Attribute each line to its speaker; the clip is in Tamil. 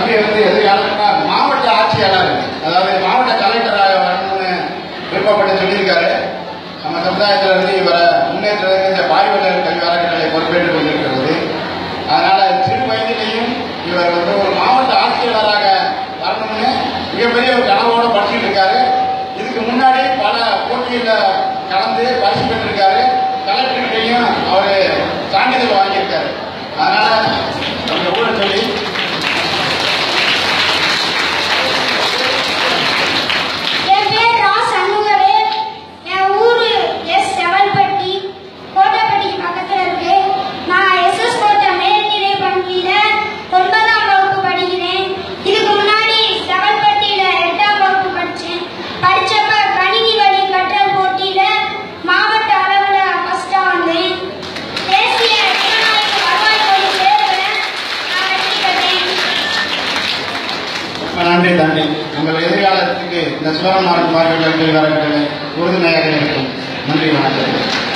Speaker 1: தம்பி வந்து எதிர்காலம்னா மாவட்ட ஆட்சியாளர். அதாவது மாவட்ட கலெக்டராக வரணும்னு விருப்பப்பட்டு சொல்லியிருக்காரு. நம்ம சமுதாயத்தில் இருந்து இவரை முன்னேற்றத்துக்கு இந்த பாய்வலர் கல்வி அறக்கட்டளை பொறுப்பேற்றுக் கொண்டிருக்கிறது. அதனால சிறு வயதிலேயும் இவர் வந்து ஒரு மாவட்ட ஆட்சியாளராக வரணும்னு மிகப்பெரிய ஒரு கனவோட படிச்சுட்டு இருக்காரு. இதுக்கு முன்னாடி பல போட்டியில் கலந்து பரிசு பெற்றிருக்காரு. கலெக்டர்கிட்டையும் அவர் சான்றிதழ் வாங்கியிருக்காரு. அதனால உங்கள் எதிர்காலத்துக்கு இந்த சுலபமான பார்வைகள் அறக்கட்டளை உறுதுணையாக இருக்கும். நன்றி வணக்கம்.